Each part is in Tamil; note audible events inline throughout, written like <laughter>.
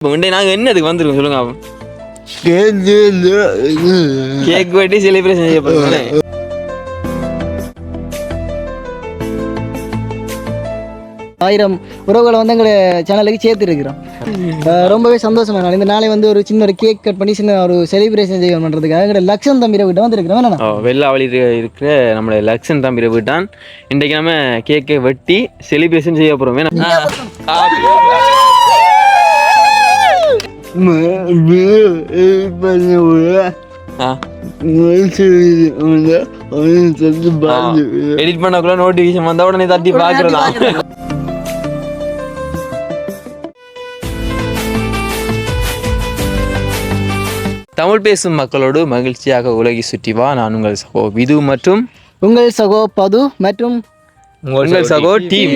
இப்போ நாங்கள் என்னதுக்கு வந்துருக்கோம் சொல்லுங்க கேக் வெட்டி செலிப்ரேஷன் செய்ய போகிறோம் ஆயிரம் உறவுகளை வந்து எங்களை சேனலுக்கு சேர்த்துருக்கிறோம் ரொம்பவே சந்தோஷமா நாள் இந்த நாளை வந்து ஒரு சின்ன ஒரு கேக் கட் பண்ணி சின்ன ஒரு செலிப்ரேஷன் செய்ய பண்ணுறதுக்காக எங்களை லட்சம் தம்பிரை விட்டு வந்திருக்கிறோம். என்னண்ணா ஓ வெள்ளாவளி இருக்கிற நம்மளோட லக்ஷன் தம்பி போயிட்டான் இன்றைக்கு நம்ம கேக்கை வெட்டி செலிப்ரேஷன் செய்ய போகிறோம் எடிட் பண்ணக்குள்ள வந்தா உடனே தட்டி பார்க்குறதா தமிழ் பேசும் மக்களோடு மகிழ்ச்சியாக உலகி சுற்றி வா. நான் உங்கள் சகோ விது மற்றும் உங்கள் சகோ பது மற்றும் உங்கள் சகோ டீம்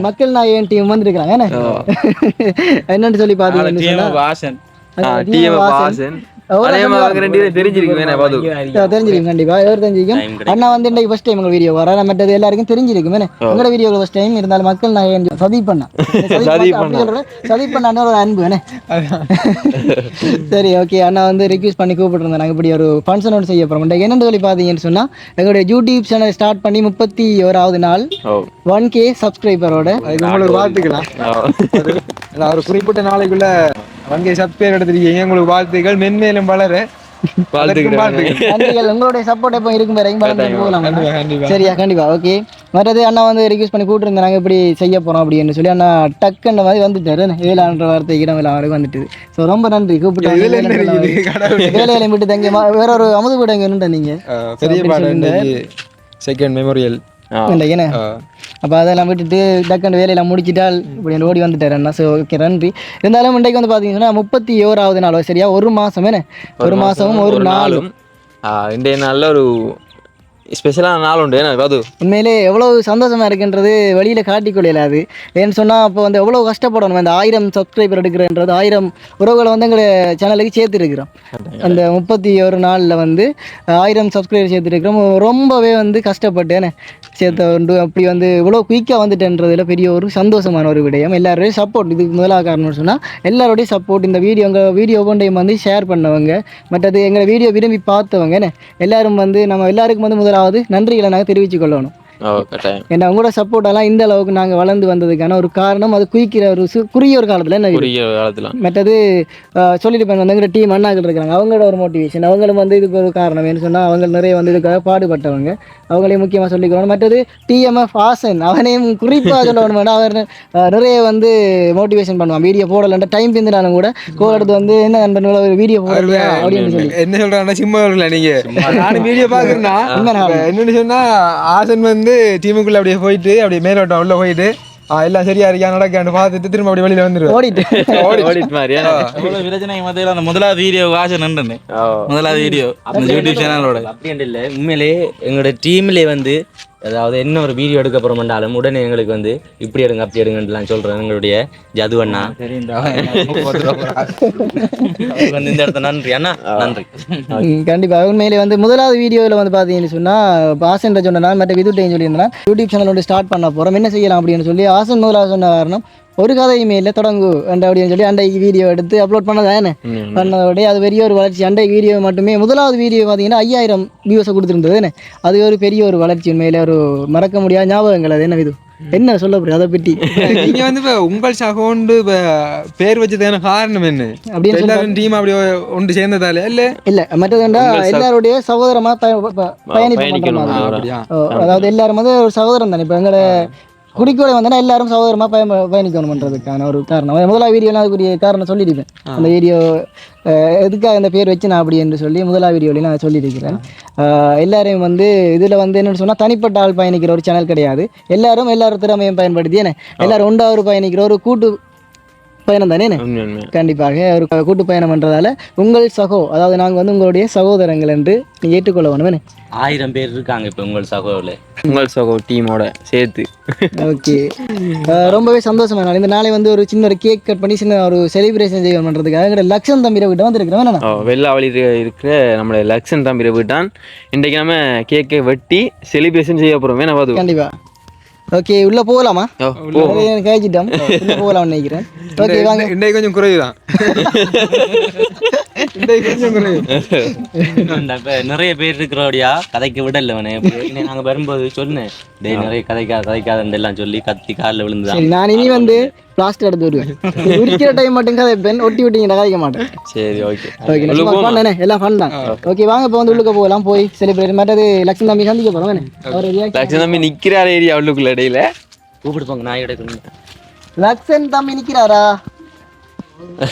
மக்கள் நாயகன் டீம் வந்திருக்கிறாங்க என்ன? என்னன்னு சொல்லி பார்த்தீங்கன்னு சொன்னா வாசன். தெரிஞ்சிருக்கும் கண்டிப்பா. எவர் தெரிஞ்சிருக்கும். அண்ணா வந்து இன்னைக்கு ஃபர்ஸ்ட் டைம் உங்க வீடியோ வர மற்றது எல்லாருக்கும் தெரிஞ்சிருக்கும் உங்களோட வீடியோ ஃபர்ஸ்ட் டைம் இருந்தாலும் மக்கள் நான் சதி பண்ணா சதி அப்படி சொல்றேன் சதி பண்ண ஒரு அன்பு <laughs> சரி ஓகே அண்ணா வந்து ரிக்வெஸ்ட் பண்ணி கூப்பிட்டுருந்தேன் நாங்கள் இப்படி ஒரு ஃபங்க்ஷன் ஒன்று செய்ய என்னென்னு சொல்லி பார்த்தீங்கன்னு சொன்னால் எங்களுடைய யூடியூப் சேனல் ஸ்டார்ட் பண்ணி முப்பத்தி ஓராவது நாள் ஒன் கே சப்ஸ்கிரைபரோட அதுக்கு உங்களுக்கு ஒரு குறிப்பிட்ட நாளைக்குள்ள வங்கி சப்ஸ்கிரைப் எடுத்திருக்கீங்க. உங்களுக்கு வாழ்த்துக்கள். மென்மேலும் வளர உங்களுடைய சப்போர்ட் எப்போ இருக்கும் பாரு எங்க போகலாம். கண்டிப்பா கண்டிப்பா. சரியா கண்டிப்பா. ஓகே மற்றது அண்ணா வந்து ரிக்வெஸ்ட் பண்ணி கூப்பிட்டுருந்தேன் நாங்கள் இப்படி செய்ய போகிறோம் அப்படின்னு சொல்லி அண்ணா டக்குன்ற மாதிரி வந்துட்டாரு. ஏழான்ற வார்த்தை இடம் இல்லை அவருக்கு வந்துட்டு. ஸோ ரொம்ப நன்றி. கூப்பிட்டு வேலையில விட்டு தங்க வேற ஒரு அமுது வீடு எங்க நின்று நீங்க. Second memorial. என்ன? அப்போ அதெல்லாம் விட்டுட்டு டக்குன்னு வேலையெல்லாம் முடிச்சிட்டால் இப்படி ஓடி வந்துட்டார் அண்ணா. ஓகே நன்றி. இருந்தாலும் இன்றைக்கு வந்து பார்த்தீங்கன்னா முப்பத்தி ஓராவது நாள் சரியா? ஒரு மாதம் என்ன? ஒரு மாதமும் ஒரு நாளும். இன்றைய நாளில் ஒரு ஸ்பெஷலான நாள் உண்டு. பாது. உண்மையிலே எவ்வளோ சந்தோஷமா இருக்குன்றது வெளியில் காட்டிக்கொள்ளல அது. ஏன்னு சொன்னால் அப்போ வந்து எவ்வளோ கஷ்டப்படணும். அந்த ஆயிரம் சப்ஸ்கிரைபர் எடுக்கிறன்றது ஆயிரம் உறவுகளை வந்து எங்களை சேனலுக்கு சேர்த்துருக்கிறோம். அந்த முப்பத்தி ஒரு நாளில் வந்து ஆயிரம் சப்ஸ்கிரைபர் சேர்த்துருக்கிறோம். ரொம்பவே வந்து கஷ்டப்பட்டேன். சேர்த்த உண்டு. அப்படி வந்து இவ்வளோ குயிக்காக வந்துட்டேன்றதுல பெரிய ஒரு சந்தோஷமான ஒரு விடயம். எல்லாரோடையும் சப்போர்ட் இதுக்கு முதலாக காரணம்னு சொன்னால் எல்லாரோடையும் சப்போர்ட் இந்த வீடியோ எங்கள் வீடியோ ஒன்றையும் வந்து ஷேர் பண்ணவங்க மற்றது எங்களை வீடியோ விரும்பி பார்த்தவங்க என்ன எல்லாரும் வந்து நம்ம எல்லாருக்கும் வந்து முதலாவது நன்றிகளை நாங்கள் தெரிவித்துக் கொள்ளணும். ஏன்னா உங்களோட சப்போர்ட்டெல்லாம் இந்த அளவுக்கு நாங்கள் வளர்ந்து வந்ததுக்கான ஒரு காரணம். அது குயிக்கிற ஒரு குறுகிய ஒரு காலத்தில் என்ன? குறுகிய காலத்தில். மற்றது சொல்லிட்டு வந்து எங்கள் டீம் அண்ணாக்கள் இருக்கிறாங்க. அவங்களோட ஒரு மோட்டிவேஷன் அவங்களும் வந்து இதுக்கு ஒரு காரணம். ஏன்னு சொன்னால் அவங்க நிறைய வந்து இதுக்காக பாடுபட்டவங்க. அவங்களையும் முக்கியமாக சொல்லிக்கிறோம் மற்றது டிஎம்எஃப் ஆசன் அவனையும் குறிப்பாக சொல்லணும் வேண்டாம் அவர் நிறைய வந்து மோட்டிவேஷன் பண்ணுவான். வீடியோ போடலன்ற டைம் பிந்தினாலும் கூட கோல் எடுத்து வந்து என்ன நண்பன் ஒரு வீடியோ போடலையா? அப்படின்னு சொல்லி. என்ன சொல்றாங்கன்னா சும்மா வரல நீங்க? நானும் வீடியோ பாக்குறேன்னா உண்மைதான். என்னன்னு சொன்னா ஆசன் வந்து டீமுக்குள்ள அப்படியே போயிட்டு அப்படியே மேலோட்டம் உள்ள போயிட்டு எல்லாம் சரியா இருக்கியா நடக்கான்னு பார்த்துட்டு திரும்ப ஓடிட்டு. ஓடிட்டு? எவ்வளவு பிரச்சனை மத்தியில அந்த முதலாவது வீடியோ ஆசை நின்றுனேன் முதலாவது வீடியோ அந்த யூடியூப் சேனலோட அப்படின்ட்டு இல்லை. உண்மையிலே எங்களோட டீம்லேயே வந்து அதாவது என்ன ஒரு வீடியோ எடுக்க போகிறோம்னாலும் உடனே எங்களுக்கு வந்து இப்படி எடுங்க அப்படி எடுங்கன்ட்டுலாம் சொல்கிறேன் எங்களுடைய ஜது அண்ணா. அவருக்கு வந்து இந்த இடத்த நன்றி அண்ணா. நன்றி. ம், கண்டிப்பா. உண்மையிலே வந்து முதலாவது வீடியோவில் வந்து பார்த்தீங்கன்னு சொன்னால் ஆசன் சொன்னா மற்ற விதுட்டையும் சொல்லியிருந்தேன் யூடியூப் சேனல் வந்து ஸ்டார்ட் பண்ண போகிறோம் என்ன செய்யலாம் அப்படின்னு சொல்லி ஆசன் முதலாவது சொன்ன காரணம் ஒரு கதையுமே இல்லை தொடங்கு அண்ட அப்படின்னு சொல்லி அண்டைக்கு வீடியோ எடுத்து அப்லோட் பண்ணதானே பண்ணதோடய அது பெரிய ஒரு வளர்ச்சி. அண்டை வீடியோ மட்டுமே முதலாவது வீடியோ பார்த்தீங்கன்னா ஐயாயிரம் வியூஸை கொடுத்துருந்தது அது ஒரு பெரிய ஒரு வளர்ச்சி உண்மையிலே ஒரு மறக்க முடியாத ஞாபகங்கள். அது என்ன இது? என்ன சொல்ல போறீங்க? அதை பற்றி நீங்க வந்து இப்ப உங்கள் சகோண்டு பேர் வச்சதுக்கான காரணம் என்ன? அப்படின்னு எல்லாரும் டீம் அப்படி ஒன்று சேர்ந்ததால இல்ல? இல்லை மற்றதுண்டா எல்லாருடைய பண்ற பயணிக்கணும். அதாவது எல்லாரும் வந்து ஒரு சகோதரன் தானே. இப்போ எங்களோட குறிக்கோளை வந்தா எல்லாரும் சகோதரமா பய பயணிக்கணும்ன்றதுக்கான ஒரு காரணம். முதலாவது வீடியோலாம் அதுக்குரிய காரணம் சொல்லியிருப்பேன் அந்த வீடியோ எதுக்காக இந்த பேர் வச்சு நான் அப்படி என்று சொல்லி முதலாவது வீடியோலையும் நான் சொல்லியிருக்கிறேன். எல்லாரையும் வந்து இதில் வந்து என்னன்னு சொன்னால் தனிப்பட்ட ஆள் பயணிக்கிற ஒரு சேனல் கிடையாது. எல்லாரும் எல்லாரும் திறமையும் பயன்படுத்தி என்ன? எல்லாரும் ஒரு பயணிக்கிற ஒரு கூட்டு பயணம் தானே? கண்டிப்பாக ஒரு கூட்டு பயணம் என்றதால உங்கள் சகோ அதாவது நாங்கள் வந்து உங்களுடைய சகோதரங்கள் என்று நீ ஏற்றுக்கொள்ள வேணும்? ஆயிரம் பேர் இருக்காங்க இப்போ உங்கள் சகோதரில் உங்கள் சகோ டீமோட சேர்த்து. ஓகே. ரொம்பவே சந்தோஷமா நாள் இந்த நாளை வந்து ஒரு சின்ன ஒரு கேக் கட் பண்ணி சின்ன ஒரு செலிப்ரேஷன் செய்ய பண்ணுறதுக்காக எங்களோட லட்சம் தம்பிரை விட்டு வந்திருக்கிறோம் ஓ வெள்ளாவளி இருக்கிற நம்மளோட லக்ஷன் தம்பி போயிட்டான் இன்றைக்கு நம்ம கேக்கை வெட்டி செலிப்ரேஷன் செய்ய போகிறோம் கண்டிப்பா. ஓகே உள்ள போகலாமா. கழிச்சிட்டோம் உள்ள போகலாம்னு நினைக்கிறேன். ஓகே வாங்க. இன்றைக்கு கொஞ்சம் குறைவு தான் <laughs> நிறைய பேர் இருக்கிறோடியா கதைக்க விடல அவனை நாங்க வரும்போது சொன்னேன் டேய் நிறைய கதைக்கா கதைக்காதன்னு எல்லாம் சொல்லி கத்தி காலில் விழுந்துதான். நான் இனி வந்து பிளாஸ்டர் எடுத்து வருவேன் உரிக்கிற டைம் மட்டும் கதைப்பேன் ஒட்டி விட்டீங்க கதைக்க மாட்டேன். சரி ஓகே எல்லாம் ஃபன் தான். ஓகே வாங்க இப்போ வந்து உள்ளுக்க போகலாம். போய் செலிப்ரேட் மற்றது லட்சுமி தம்பி சந்திக்க போகிறோம் வேணே அவர் லட்சம் தம்பி நிக்கிறார் ஏரியா உள்ளுக்குள்ள இடையில கூப்பிடுப்பாங்க நான் எடுக்கணும் லக்ஷன் தம்பி நிக்கிறாரா?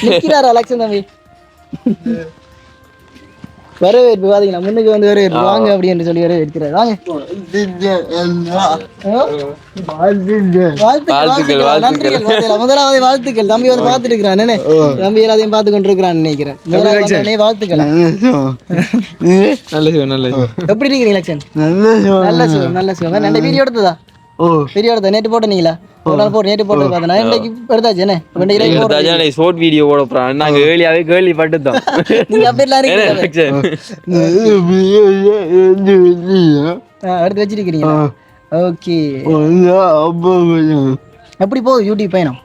நிக்கிறாரா லக்ஷன் தம்பி? <laughs> வரவேற்பு பாத்தீங்களா? முன்னுக்கு வந்து வரவேற்பு. வாங்க அப்படின்னு சொல்லி வரவேற்கிறார். வாங்க. முதலாவது வாழ்த்துக்கள். தம்பி வந்து பார்த்துட்டு இருக்கிறான் என்ன தம்பி எல்லாத்தையும் பார்த்து கொண்டு இருக்கிறான் நினைக்கிறேன் முதலாவது வாழ்த்துக்கள். நல்ல சிவம் நல்ல சிவம் எப்படி இருக்கிறீங்க லக்ஷன்? நல்ல சுகம் நல்ல சுகம் நல்ல வீடியோ எடுத்ததா? வீடியோ எடுத்தா நேற்று போட்டீங்களா ஒரு நாள் போட்டு நேற்று போட்டு பார்த்தேன். இன்னைக்கு எடுத்தாச்சு. ஷார்ட் வீடியோ போட போறான். நாங்க ஏர்லியாவே கேள்வி பட்டுத்தோம் நீங்க இருக்கீங்க எடுத்து வச்சிருக்கிறீங்க ஓகே. எப்படி போகுது யூடியூப் பயணம்?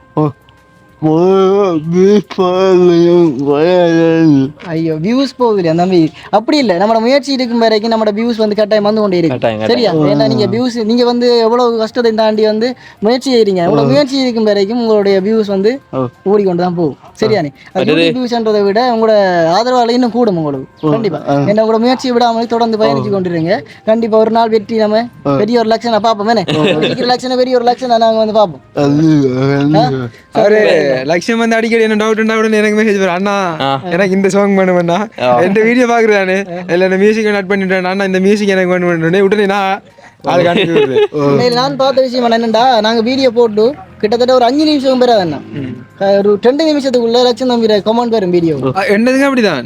ஐயோ வியூஸ் போகுது தம்பி? அப்படி இல்லை. நம்மளோட முயற்சி இருக்கும் வரைக்கும் நம்மளோட வியூஸ் வந்து கட்டாயம் வந்து கொண்டே இருக்கு சரியா? ஏன்னா நீங்க வியூஸ் நீங்க வந்து எவ்வளவு கஷ்டத்தை தாண்டி வந்து முயற்சி செய்றீங்க. எவ்வளவு முயற்சி இருக்கும் வரைக்கும் உங்களுடைய வியூஸ் வந்து ஓடிக்கொண்டு தான் போகும். சரியானே வியூஸ்ன்றதை விட உங்களோட ஆதரவாளர் இன்னும் கூடும் உங்களுக்கு. கண்டிப்பா. என்ன உங்களோட முயற்சியை விடாமல் தொடர்ந்து பயணிச்சு கொண்டிருங்க. கண்டிப்பா ஒரு நாள் வெற்றி நம்ம பெரிய ஒரு லட்சணம் பார்ப்போம் என்ன? இருக்கிற லட்சணம் பெரிய ஒரு லட்சணம் நாங்க வந்து பார்ப்போம். அவரு லட்சியம் வந்து அடிக்கடி என்ன டவுட் உடனே எனக்கு மெசேஜ் வரும். அண்ணா எனக்கு இந்த சாங் பண்ணுவேண்ணா இந்த வீடியோ பாக்குறானே இல்ல இந்த மியூசிக் நட் பண்ணிட்டேன். அண்ணா இந்த மியூசிக் எனக்கு பண்ணுவேன் உடனே நான் பார்த்த விஷயம் என்னன்னா நாங்க வீடியோ போட்டு கிட்டத்தட்ட ஒரு அஞ்சு நிமிஷம் பேர் அண்ணா. ஒரு ரெண்டு நிமிஷத்துக்குள்ள லட்சம் நம்பி கமெண்ட் வரும் வீடியோ என்னதுங்க அப்படிதான்?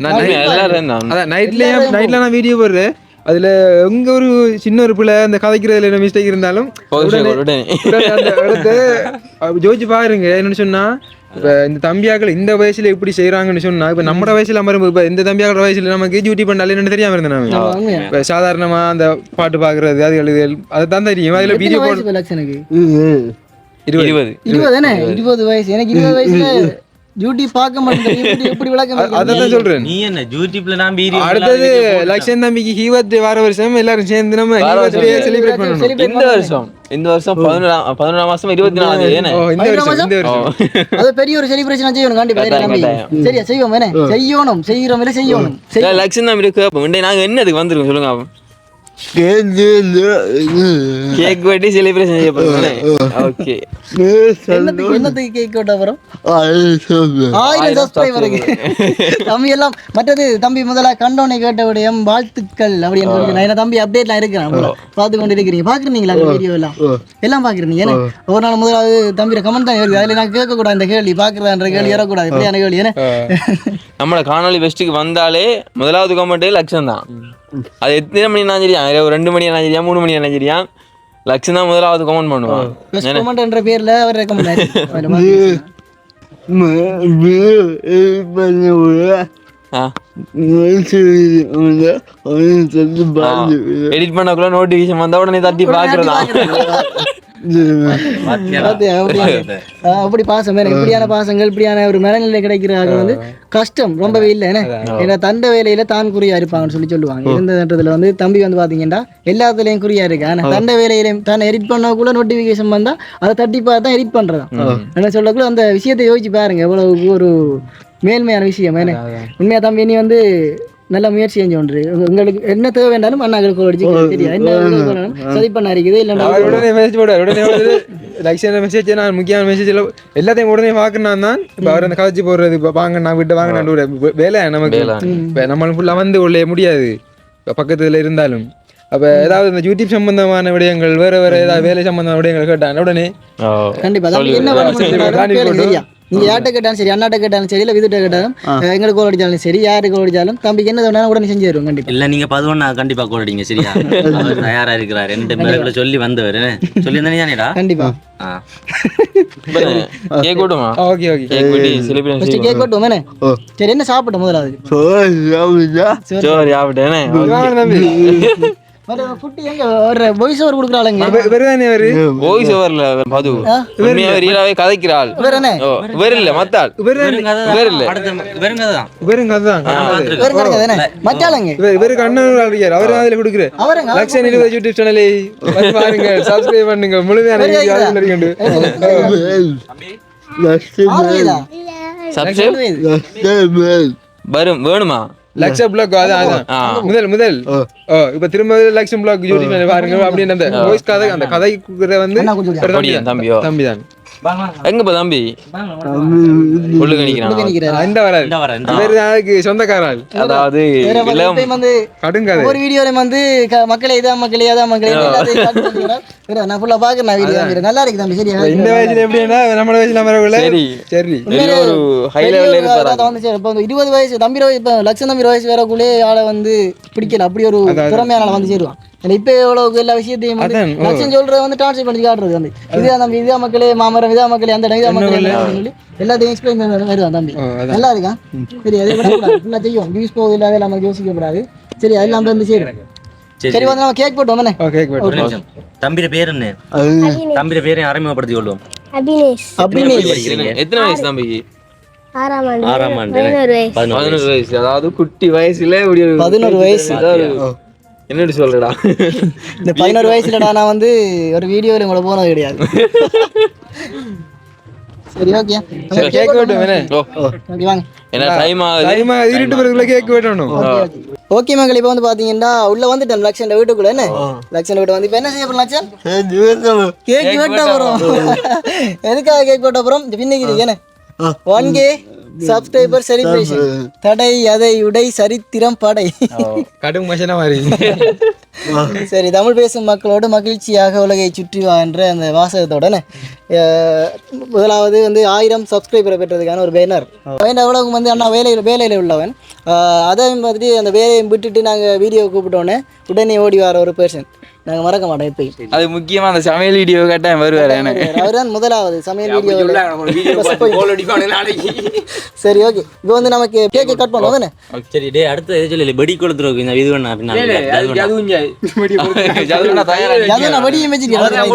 நைட்லயே நைட்ல நான் வீடியோ போடுறேன். அதுல எங்க ஒரு சின்ன ஒரு பிள்ளை அந்த கதைக்கிறதுல என்ன மிஸ்டேக் இருந்தாலும் உடனே யோசிச்சு பாருங்க. என்னன்னு சொன்னா இப்ப இந்த தம்பியாக்கள் இந்த வயசுல எப்படி செய்யறாங்கன்னு சொன்னா இப்ப நம்ம வயசுல நம்ம இப்ப இந்த தம்பியாக்கள் வயசுல நமக்கு டியூட்டி பண்ணாலே என்னன்னு தெரியாம இருந்தேன் நாம. இப்ப சாதாரணமா அந்த பாட்டு பாக்குறது அது எழுதுதல் அதுதான் தெரியும். அதுல வீடியோ போடு வயசு லட்சனுக்கு இருபது. இருபது. இருபது தானே? இருபது வயசு. எனக்கு இருபது வயசுல டியூட்டி பார்க்க மாட்டேன் எப்படி விளக்கம் அதான் சொல்றேன். நீ என்ன யூடியூப்ல நான் வீடியோ அடுத்தது லட்சம் தம்பிக்கு ஹீவத் வார வருஷம் எல்லாரும் சேர்ந்து நம்ம செலிப்ரேட் பண்ணணும். இந்த வருஷம். இந்த வருஷம் பதினொன்றாம் பதினொன்றாம் மாசம் இருபத்தி நாலாம் தேதி இந்த வருஷம் இந்த வருஷம். அது பெரிய ஒரு செலிப்ரேஷன் செய்யணும். கட்டாயம். சரியா? செய்வோம் என்ன செய்யணும் செய்யறோம் இல்ல செய்யணும். செய்- லட்சம் தான் இருக்கு நாங்க என்னதுக்கு வந்திருக்கோம் சொல்லுங்க கேக் வெட்டி செலிப்ரேஷன் செய்ய போறோம் ஓகே என்னத்துக்கு என்னத்துக்கு கேக் வெட்ட வரும் ஆயிரம் சப்ஸ்கிரைபருக்கு <laughs> தம்பி எல்லாம் மற்றது தம்பி முதல்ல கண்டோனை கேட்ட விடயம் வாழ்த்துக்கள் அப்படின்னு நான் தம்பி அப்டேட்லாம் இருக்கிறேன் பார்த்து கொண்டு இருக்கிறீங்க பாக்குறீங்களா அந்த வீடியோ எல்லாம்? எல்லாம் பாக்குறீங்க ஏன்னா ஒரு நாள் முதலாவது தம்பியோட கமெண்ட் தான் இருக்கு அதுல நான் கேட்க கூடாது இந்த கேள்வி பாக்குறதான்ற கேள்வி ஏறக்கூடாது. இப்படியான கேள்வி ஏன்னா நம்மளோட காணொளி ஃபெஸ்ட்டுக்கு வந்தாலே முதலாவது கமெண்ட்டே லட்சம் தான் அது எத்தனை மணி நான் சரியா ஒரு ரெண்டு மணி நான் சரியா மூணு மணி நான் சரியா லட்சம் தான் முதலாவது கமெண்ட் பண்ணுவான் பெஸ்ட் கமெண்ட் என்ற பேர்ல அவர் எடிட் <laughs> பண்ணக்குள்ள நோட்டிஃபிகேஷன் வந்தா உடனே தட்டி பாக்குறதா <laughs> <laughs> அப்படி பாசம் வேணும் இப்படியான பாசங்கள் இப்படியான ஒரு மனநிலை கிடைக்கிறாங்க வந்து கஷ்டம் ரொம்பவே இல்லை என்ன? ஏன்னா தந்த வேலையில தான் குறியா இருப்பாங்கன்னு சொல்லி சொல்லுவாங்க. இருந்ததுன்றதுல வந்து தம்பி வந்து பாத்தீங்கன்னா எல்லாத்துலயும் குறியா இருக்கு. ஆனா தந்த வேலையில தான் எடிட் பண்ணக்குள்ள நோட்டிபிகேஷன் வந்தா அதை தட்டி பார்த்து தான் எடிட் பண்றதா என்ன சொல்லக்குள்ள அந்த விஷயத்தை யோசிச்சு பாருங்க எவ்வளவு ஒரு மேன்மையான விஷயம் என்ன? உண்மையா தம்பி நீ வந்து நல்ல முயற்சி செஞ்சு ஒன்று உங்களுக்கு என்ன தேவை வேண்டாலும் அண்ணாங்களுக்கு அடிச்சு என்ன சரி பண்ண இருக்குது இல்லைன்னா உடனே மெசேஜ் போடுவார் உடனே லட்சியான மெசேஜ் நான் முக்கியமான மெசேஜ் எல்லாம் எல்லாத்தையும் உடனே பார்க்கணும் தான். இப்போ அவர் அந்த கதைச்சு போடுறது. இப்போ வாங்க நான் விட்டு வாங்க நான் வேலை நமக்கு. இப்போ நம்மளுக்கு ஃபுல்லாக வந்து கொள்ள முடியாது. இப்போ பக்கத்துல இருந்தாலும். அப்போ ஏதாவது இந்த யூடியூப் சம்பந்தமான விடயங்கள் வேற வேற ஏதாவது வேலை சம்பந்தமான விடயங்கள் கேட்டாங்க உடனே கண்டிப்பா. நீங்க யார்கிட்ட கேட்டாலும் சரி அண்ணாட்ட கேட்டாலும் சரி இல்ல விதுட்ட கேட்டாலும் எங்களுக்கு கோல் அடிச்சாலும் சரி யாருக்கு கோல் அடிச்சாலும் தம்பிக்கு என்ன வேணாலும் உடனே செஞ்சு தருவோம் கண்டிப்பா. இல்ல நீங்க பதினொன்னா கண்டிப்பா கோடிங்க சரியா? அவர் தயாரா இருக்கிறார். ரெண்டு பேருக்குள்ள சொல்லி வந்தவர். சொல்லி தானேடா? கண்டிப்பா. கேக் விடுமா okay okay. Cake celebration cake என்ன சரி என்ன சாப்பிட்டோம் முதலாவது? சோறு சாப்பிட்டேனே? குட்டி எங்க? ஒரு வாய்ஸ் ஓவர் கொடுக்குறாளுங்க. வருதானே அவரு வாய்ஸ் ஓவர்ல மது. உண்மையாவே ரியலாவே கதைக்கிறாள். வேற என்ன? ஓ வேற இல்ல மத்தாள். வேற இல்ல. வெறும் கதை. தான் இவரும் அதுதான் வேற கிடைக்காது என்ன மச்சாளுங்க இவர் இவருக்கு அண்ணன் இருக்கார் அவரு அதுல கொடுக்குற அவருங்க லக்ஷன் இருபது யூடியூப் சேனலை வந்து பாருங்க <laughs> <laughs> சப்ஸ்கிரைப் பண்ணுங்க முழுமையான வீடியோ அதுல இருக்கண்டு ஆறுவயதா சப்ஸ்கிரைப் வரும் வேணுமா? லக்ஷ பிளாக் அதான். முதல் முதல். ஓ இப்ப திரும்ப லக்ஷம் பிளாக் சேனல் பாருங்க அப்படின்னு அந்த வாய்ஸ் கதை அந்த கதை வந்து தம்பி படியா தான் எங்கப்பா தம்பி? உள்ளு கணிக்கிறான் இந்த அதாவது இளம் கடுங்கதை. ஒரு வீடியோல வந்து மக்களே இதா மக்களே அதான் மக்களே நான் ஃபுல்லா பாக்குறேன் வீடியோ நல்லா இருக்கு தம்பி சரியா? இந்த வயசுல எப்படின்னா நம்மள வயசுல வரக்குள்ள? சரி. சரி. ஒரு ஹை லெவல்ல இருப்பாரு? இப்ப வந்து இருபது வயசு தம்பி வயசு இப்போ லட்சம் தம்பி வயசு வரக்குள்ளே ஆளை வந்து பிடிக்கல. அப்படி ஒரு திறமையான வந்து சேருவான். இப்ப எவ்வளவு எல்லா விஷயத்தையும். லட்சம் சொல்றது வந்து டிரான்ஸ்லேட் பண்ணி காட்டுறது வந்து. இதா தம்பி இதா மக்களே மாமரம் இதா மக்களே அந்த இதா மக்களே சொல்லி எல்லாத்தையும் எக்ஸ்பிளைன் பண்ணி வருவான் தம்பி. நல்லா இருக்கான் சரி அதை விடக்கூடாது ஃபுல்லாக செய்யும் வியூஸ் போகுது இல்லாத நம்ம யோசிக்கப்படாது சரி அதெல்லாம் வந்து சரி. சரி சரி வந்து நம்ம கேக் போட்டோம் ஒரு நிமிஷம். தம்பிர பேர் என்ன? தம்பிர பேரை அறிமுகப்படுத்தி கொள்வோம். அபினேஷ். அப்படின்னு படிக்கிறீங்க? எத்தனை வயசு தம்பிக்கு? ஆறாம் ஆண்டு. ஆறாம் ஆண்டு பதினோரு வயசு. அதாவது குட்டி வயசுல இப்படி ஒரு பதினோரு வயசு. என்னடி சொல்றடா இந்த பதினோரு வயசுலடா நான் வந்து ஒரு வீடியோவில் உங்களை போனது கிடையாது. <laughs> சரி ஓகே கேக் வெட்டும் என்ன ஓ. ஓகே வாங்க. என்ன டைம் ஆகுது? டைமா இருட்டு பிறகுள்ள கேக் வெட்டணும். ஓகே மகள் இப்போ வந்து பாத்தீங்கன்னா உள்ள வந்துட்டேன் லக்ஷன் வீட்டுக்குள்ள. என்ன? லக்ஷன் வீட்டு வந்து இப்போ என்ன செய்ய போறோம் லக்ஷன்? கேக் <laughs> வெட்ட போறோம். எதுக்காக கேக் வெட்ட போறோம்? பின்னிக்கிறீங்க என்ன? ஒன் கே சப்ஸ்கிரைபர் செலிப்ரேஷன் தடை அதை உடை சரித்திரம் படை. கடும் மசனா மாதிரி. <laughs> சரி தமிழ் பேசும் மக்களோடு மகிழ்ச்சியாக உலகை சுற்றி வா என்ற அந்த வாசகத்தோட முதலாவது வந்து ஆயிரம் சப்ஸ்கிரைபரை பெற்றதுக்கான ஒரு பேனர் அவன் அவ்வளவு வந்து அண்ணா வேலையில் வேலையில் உள்ளவன். அதையும் அதே மாதிரி அந்த வேலையை விட்டுட்டு நாங்கள் வீடியோ கூப்பிட்டோன்னே உடனே ஓடி வர ஒரு பர்சன் நாங்கள் மறக்க மாட்டோம் எப்பயும். அது முக்கியமா அந்த சமையல் வீடியோ கேட்டேன் வருவாரு எனக்கு அவர் தான் முதலாவது சமையல் வீடியோ சரி ஓகே இப்போ வந்து நமக்கு கேக்கு கட் பண்ணுவோம் தானே சரி டேய் அடுத்து எது சொல்லி வெடி கொளுத்துறோம் இந்த இது வேணா அப்படின்னா அதான் நான் வடியை <laughs> வச்சுக்கிறேன்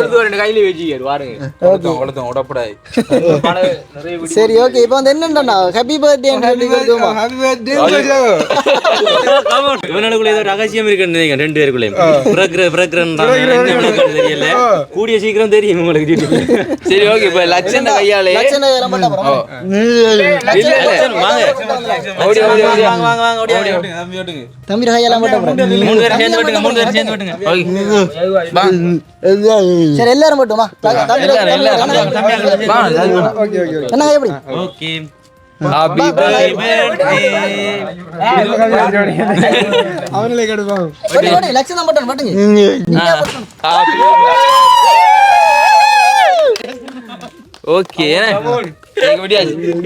<laughs> சரி ஓகே இப்போ வந்து என்னண்டா ஹாப்பி பர்த்டே ஹாப்பி பர்த்டே இவனுக்குள்ள ஏதோ ரகசியம் இருக்குன்னு நினைக்கிறேன் ரெண்டு பேருக்குள்ளேயும். பிறக்கிற பிறக்கிறன்றாங்க பிறக்கிறது தெரியல. கூடிய சீக்கிரம் தெரியும் உங்களுக்கு. சரி ஓகே இப்ப லட்சம் கையாலே தம்பி அப்புறம். மூணு பேர் சேர்ந்து விட்டுங்க மூணு பேர் சேர்ந்து விட்டுங்க. சரி எல்லாரும் மட்டுமா எல்லாரும், எல்லாரும். வா, ஓகே ஓகே என்ன எப்படி? ஓகே. Birthday. அவங்களே கெடுப்பாங்க லட்சம் தான் மட்டுங்க Happy ஓகே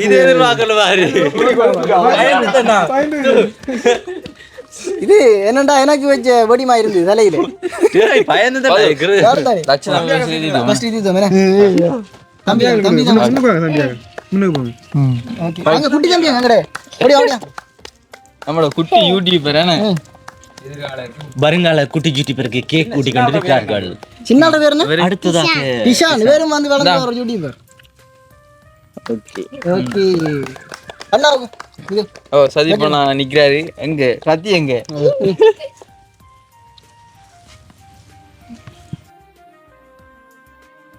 இது எதிர்பார்க்கல பாரு இது என்னண்டா எனக்கு வச்ச வெடிமா இருந்தது தலையில பயந்து முன்னுக்கு போங்க. அங்க குட்டி தம்பி அங்கடே ஓடியா ஓடியா நம்மளோட குட்டி யூடியூபர் என்ன? வருங்கால குட்டி குட்டி பிறகு கேக் கூட்டி கொண்டு இருக்கிறார்கள் சின்ன ஆளு பேர் என்ன? அடுத்ததாக டிஷான் வேறும் வந்து வளர்ந்து வர யூடியூபர் ஓகே. ஓகே. அண்ணா ஓ சதீப் அண்ணா நிக்கிறாரு. எங்க? சத்தி எங்க?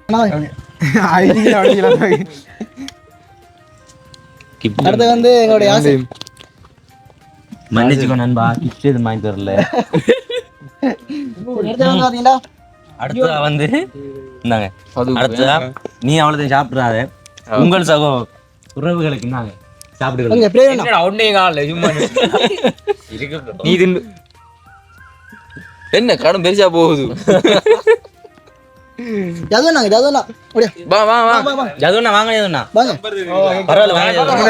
அண்ணா அடிக்கலாம் அடிக்கலாம் அடுத்து வந்து எங்களுடைய ஆசை. மன்னிச்சுக்கோ நண்பா கிஃப்ட் எதுவும் வாங்கி தரல. அடுத்து வந்து பாத்தீங்கன்னா அடுத்ததா வந்து இந்தாங்க. அடுத்ததா நீ அவ்வளோதையும் சாப்பிடாத. உங்கள் சகோ உறவுகளுக்கு இந்தாங்க சாப்பிடுங்க நீ தின்னு. என்ன கடன் பெருசா போகுது. ஜதுவண்ணா ஜதுவண்ணா ஓடியா வா வா ஜதுண்ணா வாங்க ஜதுண்ணா வாங்க. பரவாயில்ல வாங்க ஜதுண்ணா.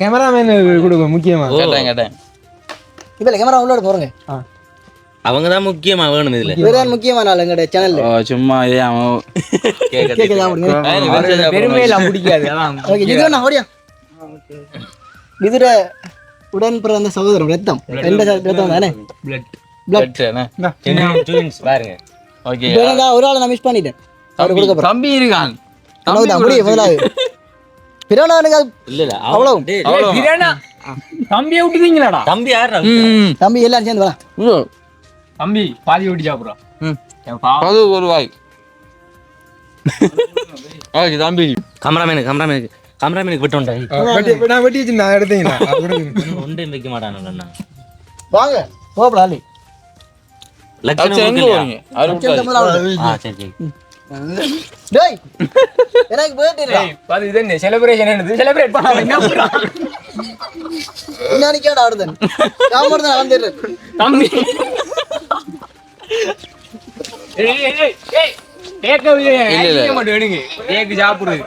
கேமராமேன் கொடுப்போம் முக்கியமா. கேட்டேன் கேட்டேன். இப்போ கேமரா உள்ளோட போறங்க. அவங்க தான் முக்கியமா வேணும் இதுல. இவர்தான் முக்கியமான ஆள் எங்களுடைய சேனல்ல சும்மா ஏன் அவன் <laughs> கேக்குதா பிடிக்காது <laughs> ஓகே ஜதுவண்ணா ஓடியா? விதுர உடன் பிறந்த சகோதரம் ரத்தம். ரத்தம் தானே? பாருங்க. ஓகே என்னடா ஒரு ஆளை நான் மிஸ் பண்ணிட்டேன். அவர் கொடுக்க போகிறேன் தம்பி இருக்கான். அவ்வளோதான் முடியும் முதலாவது. பிறவனவனுக்கு அது இல்ல இல்ல அவ்வளவு. தம்பியை விட்டுட்டீங்களாடா? தம்பி யாரா ம் தம்பி எல்லாம் சேர்ந்து வா ம். தம்பி பாதி ஓட்டி சாப்பிட்றான் ம். அது ஒரு வாய். <laughs> ஓகே தம்பி. கமராமேனுக்கு கமராமேனுக்கு கமராமேனுக்கு விட்டு வந்தேன் வெட்டி நான் வெட்டி வச்சிருந்தேன் எடுத்தீங்களா? அது கொடுங்க. ஒன்றையும் வைக்க மாட்டானு வாங்க எனக்கு செலிப்ரேஷன் என்னது? செலிப்ரேட்? என்ன நிற்காடா ஆடுதன் காமர் தான். வந்துடுறேன் தம்பி. ஏய், ஏய், ஏய், ஏய், கேக்க வி- இல்ல. கேக்க மட்டும் எடுங்க. கேக்கு சாப்பிடுறது.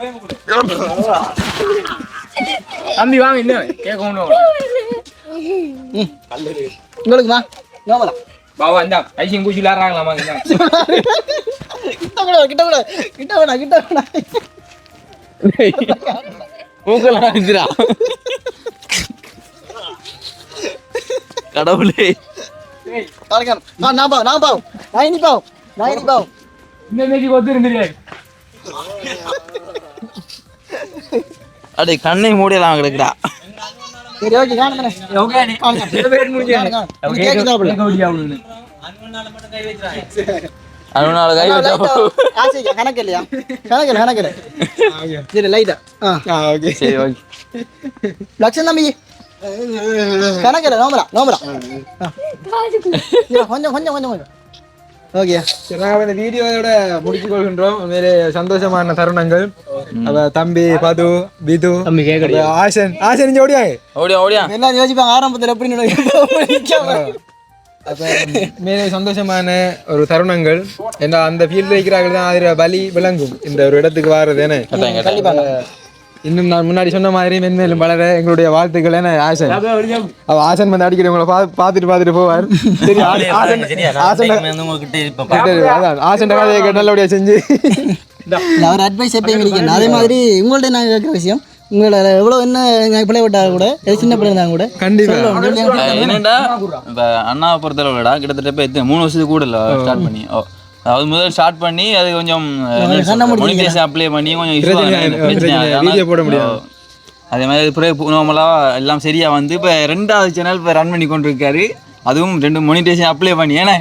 தம்பி வாங்க இன்னும் வாங்க. உங்களுக்கு வா பாவா இந்தா ஐசிங் பூச்சி விளையாடுறாங்களா வாங்க இந்தா. கிட்ட கூட கிட்ட கூட கிட்ட வேணா கிட்ட வேணா மூக்கெல்லாம் அடிச்சுடா. கடவுளே நான் பாவம் நான் பாவம் நான் இனி பாவம் நான் இனி பாவம் இந்த மேஜிக் ஒத்து இருந்துரு அடே கண்ணை மூடியலாம் கிடக்குடா லட்சம் தம்பி கணக்கு இல்லை நோம்பலா நோம்பலா கொஞ்சம் கொஞ்சம் கொஞ்சம் கொஞ்சம் ஓகே சரி, நாங்க இந்த வீடியோவோட முடிச்சு கொள்கின்றோம் உண்மையிலே சந்தோஷமான தருணங்கள். அவ தம்பி பது பிது தம்பி கேக்கடி அப்ப ஆசன் ஆசன் இங்க ஓடியாங்க ஓடியா ஓடியா? எல்லாம் யோசிப்பாங்க ஆரம்பத்தில் எப்படி அப்ப மேலே சந்தோஷமான ஒரு தருணங்கள். ஏன்னா அந்த ஃபீல்டில் இருக்கிறார்கள் தான் அதில் பலி விளங்கும். இந்த ஒரு இடத்துக்கு கண்டிப்பாங்க இன்னும் நான் முன்னாடி சொன்ன மாதிரி மென்மேலும் வளர எங்களுடைய வாழ்த்துக்கள் என்ன ஆசன் அவ ஆசன் வந்து அடிக்கடி உங்களை பா பார்த்துட்டு பார்த்துட்டு போவார். சரி ஆசன் ஆசன் ஆசன் கதையை நல்லபடியா செஞ்சு. இல்ல, அவர் அட்வைஸ் எப்பயும் அதே மாதிரி உங்கள்ட்ட நான் கேட்குற விஷயம் உங்களை எவ்வளோ என்ன எங்கள் பிள்ளை விட்டா கூட சின்ன பிள்ளை இருந்தாங்க கூட கண்டிப்பா. சொல்லணும். அஹ் என்னடா இப்ப அண்ணாவை பொறுத்தளவுலடா கிட்டத்தட்ட இப்ப மூணு வருஷத்துக்கு கூட இல்ல ஸ்டார்ட் பண்ணி. ஓ, அதாவது முதல் ஸ்டார்ட் பண்ணி அது கொஞ்சம். மொனிடைசேஷன் அப்ளை பண்ணி கொஞ்சம். வீடியோ போட முடியாது. ஓ, அதே மாதிரி பிறகு நார்மலா எல்லாம் சரியா வந்து இப்ப ரெண்டாவது சேனல் இப்ப ரன் பண்ணி கொண்டு இருக்காரு அதுவும் ரெண்டு மொனிடைசேஷன் அப்ளை பண்ணி. ஏன்னா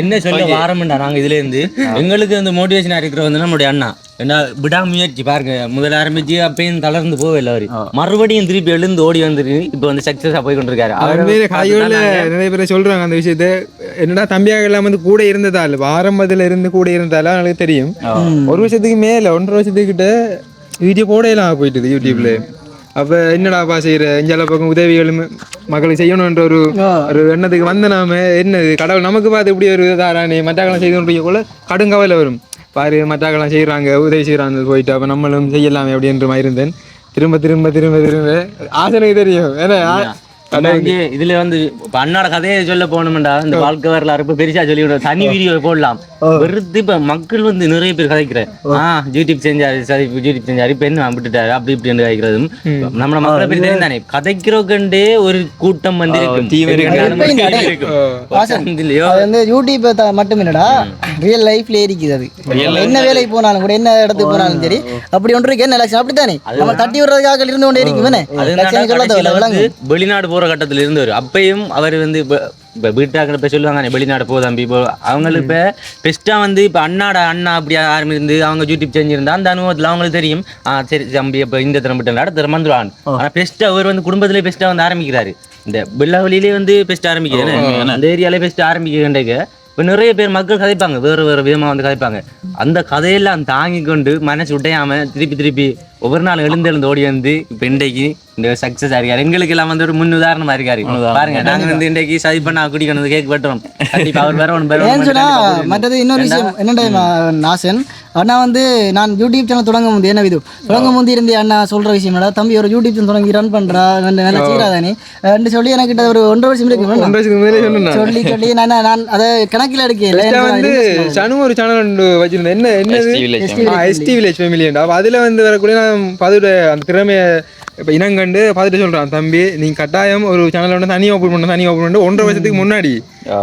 என்ன சொல்ல வாரம்டா நாங்க இதுல இருந்து. எங்களுக்கு வந்து மோட்டிவேஷனா இருக்கிற வந்து நம்மளுடைய அண்ணா. என்ன விடாமுயற்சி பாருங்க முதல்ல ஆரம்பிச்சு அப்பயும் தளர்ந்து போகல அவரு. மறுபடியும் திருப்பி எழுந்து ஓடி வந்துரு இப்ப வந்து சக்சஸா போய் கொண்டிருக்காரு. அவரை தான் கையோட நிறைய பேர் சொல்றாங்க அந்த விஷயத்த. என்னடா தம்பியாக எல்லாம் வந்து கூட இருந்ததால் ஆரம்பத்துல இருந்து கூட இருந்ததால அவங்களுக்கு தெரியும். ஒரு வருஷத்துக்கு மேல ஒன்றரை வருஷத்துக்கிட்ட வீடியோ போடையெல்லாம் போயிட்டுது யூடியூப்ல அப்ப என்னடாப்பா செய்யற எஞ்சால பக்கம் உதவிகளும் மக்களுக்கு செய்யணுன்ற ஒரு ஒரு எண்ணத்துக்கு வந்த நாம என்னது? கடவுள் நமக்கு பார்த்து இப்படி ஒரு தாரானே மற்றாக்கெல்லாம் செய்து கூட கடுங்கவலை வரும். பாரு மற்றாக்கெல்லாம் செய்யறாங்க உதவி செய்யறாங்க போயிட்டு அப்ப நம்மளும் செய்யலாமே அப்படின்ற மாதிரி இருந்தேன். திரும்ப திரும்ப திரும்ப திரும்ப. ஆசனுக்கு தெரியும். ஏன்னா இதுல வந்து அண்ணாட கதையை சொல்ல போனோம்டா இந்த வாழ்க்கை வரலாறு இப்ப பெருசா சொல்லி. தனி வீடியோ போடலாம். வெறுத்து இப்ப மக்கள் வந்து நிறைய பேர் கதைக்கிற ஆ. யூடியூப் செஞ்சாரு சரி யூடியூப் செஞ்சாரு இப்ப என்ன விட்டுட்டாரு அப்படி இப்படி கதைக்கிறதும். நம்ம மக்களை பத்தி தெரியும் தானே கதைக்கிறோக்கண்டே ஒரு கூட்டம் வந்து இருக்கும் யூடியூப் மட்டும் இல்லடா ரியல் லைஃப்ல இருக்குது அது. என்ன வேலைக்கு போனாலும் கூட என்ன இடத்துக்கு போனாலும் சரி அப்படி ஒன்று இருக்கு. என்ன லட்சம்? அப்படித்தானே? நம்ம தட்டி விடுறதுக்காக இருந்து கொண்டே விளங்கும் வெளிநாடு போற கட்டத்துல இருந்தவர் அப்பயும் அவர் வந்து இப்ப இப்ப வீட்டாக்கள் இப்ப சொல்லுவாங்க "நீ வெளிநாடு போ தம்பி இப்போ அவங்களுக்கு இப்ப பெஸ்டா வந்து இப்ப அண்ணாட அண்ணா அப்படி ஆரம்பிருந்து அவங்க யூடியூப் செஞ்சிருந்தா அந்த அனுபவத்துல அவங்களுக்கு தெரியும். ஆ சரி தம்பி இப்ப இந்த தினம் விட்டு அடுத்த தினம் வந்துருவான் ஆனா பெஸ்டா அவர் வந்து குடும்பத்திலே பெஸ்டா வந்து ஆரம்பிக்கிறாரு. இந்த வெள்ளாவளியிலே வந்து பெஸ்ட் ஆரம்பிக்கிறேன் அந்த ஏரியாலே பெஸ்ட் ஆரம்பிக்கிறேன் இப்போ நிறைய பேர் மக்கள் கதைப்பாங்க. வேறு வேறு விதமாக வந்து கதைப்பாங்க. அந்த கதையெல்லாம் தாங்கி கொண்டு மனசு உடையாமல் திருப்பி திருப்பி ஒவ்வொரு நாள் எழுந்து எழுந்து ஓடி வந்து இப்போ இன்றைக்கு இந்த சக்ஸஸ் இருக்காரு. எங்களுக்கு எல்லாம் வந்து ஒரு முன் உதாரணமா இருக்காரு. பாருங்க நாங்க வந்து இன்றைக்கு சதி பண்ணா குடிக்கணும் கேக் வெட்டுறோம். கண்டிப்பா அவர் வேற ஒன்று சொன்னா மற்றது இன்னொரு விஷயம் என்னடா நாசன்? அண்ணா வந்து நான் யூடியூப் சேனல் தொடங்க முந்தி என்ன இது தொடங்க முந்தி இருந்தே அண்ணா சொல்ற விஷயம் என்னடா? தம்பி ஒரு யூடியூப் சேனல் தொடங்கி ரன் பண்றா? நல்ல நல்லா செய்யறாதானே ரெண்டு சொல்லி எனக்கு கிட்ட ஒரு ஒன்றரை வருஷம் இருக்கு சொல்லி சொல்லி நான் நான் அதை கணக்கில் எடுக்கல. வந்து சனு ஒரு சேனல் ஒன்று வச்சிருந்தேன். என்ன Village எஸ்டி வில்லேஜ் ஃபேமிலி அதுல வந்து வரக்கூடிய பதுட அந்த திறமைய இப்போ இனங்கண்டு பார்த்துட்டு சொல்றான் தம்பி நீ கட்டாயம் ஒரு சேனல் ஒன்று தனி ஓப்பன் பண்ண தனி ஓப்பன் பண்ண ஒன்றரை வருஷத்துக்கு முன்னாடி.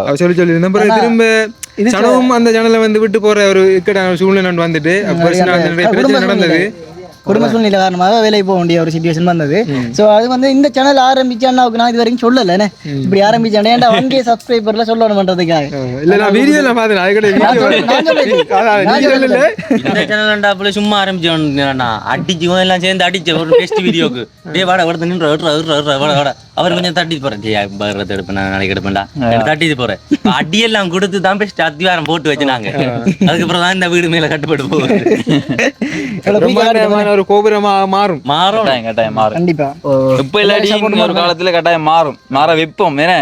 அவ சொல்லி சொல்லி இருந்தேன். பிறகு திரும்ப சனவும் அந்த சேனலை வந்து விட்டு போற ஒரு இக்கட்டான சூழ்நிலை வந்துட்டு வந்து பிரச்சனை நடந்தது. குடும்ப சூழ்நிலை காரணமாக வேலைக்கு போக வேண்டிய ஒரு சுச்சுவேஷன் வந்தது. ஸோ அது வந்து இந்த சேனல் ஆரம்பிச்ச அண்ணாவுக்கு நான் இது வரைக்கும் சொல்லலை இப்படி ஆரம்பிச்சேன் ஏன்டா ஒன் கே சப்ஸ்கிரைபர்ல சொல்லணும்ன்றதுக்காக இல்ல நான் வீடியோல பார்த்தேன் அது கூட நான் சொல்ல- நான் சொல்லலை. நான் சொல்லலை. இந்த சேனல் அப்படி சும்மா ஆரம்பிச்சோன்னா அடிச்சு எல்லாம் சேர்ந்து அடிச்ச ஒரு பெஸ்ட் வீடியோக்கு டே வாடா ஒருத்தர் நின்று விட்றா விட்றா விட்றா வாடா வாடா. அவர் கொஞ்சம் தட்டி போறேன். டே பகிரத்தை எடுப்பேன் நான் நாளைக்கு எடுப்பேன்டா. தட்டிட்டு போறேன். அடியெல்லாம் கொடுத்து தான் பெஸ்ட் அத்திவாரம் போட்டு வச்சுனாங்க. அதுக்கப்புறம் தான் இந்த வீடு மேல கட்டுப்பட்டு போகுது. ஒரு கோபுரமா மாறும் மாறும் கட்டாயம் மாறும் கண்டிப்பா இப்ப இல்லாட்டி ஒரு காலத்துல கட்டாயம் மாறும் மாற வைப்போம் ஏன்னா.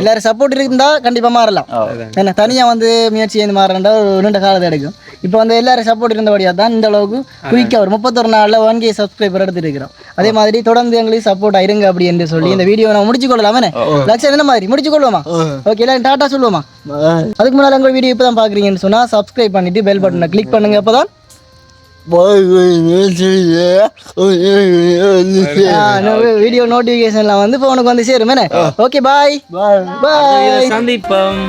எல்லாரும் சப்போர்ட் இருந்தா கண்டிப்பா மாறலாம் என்ன தனியா வந்து முயற்சி செய்து மாறண்டா ஒரு ரெண்டு காலத்தை எடுக்கும் இப்போ வந்து எல்லாரும் சப்போர்ட் இருந்தபடியா தான் இந்த அளவுக்கு குயிக்கா ஒரு முப்பத்தொரு நாள்ல ஒன் கே சப்ஸ்கிரைபர் எடுத்துட்டு இருக்கிறோம் அதே மாதிரி தொடர்ந்து எங்களுக்கு சப்போர்ட் இருங்க அப்படி என்று சொல்லி இந்த வீடியோ நம்ம முடிச்சு கொள்ளலாம் லட்சம் என்ன மாதிரி முடிச்சு கொள்வோமா ஓகே எல்லாம் டாட்டா சொல்லுவோமா அதுக்கு முன்னாடி எங்க வீடியோ இப்போ தான் பாக்குறீங்கன்னு சொன்னா சப்ஸ்கிரைப் பண்ணிட்டு பெல் பட்டனை கிளிக் பண்ணுங்க அப்பதான் வீடியோ நோட்டிஃபிகேஷன்லாம் வந்து ஃபோனுக்கு வந்து சேரும் ஓகே பாய் பாய் சந்திப்போம்.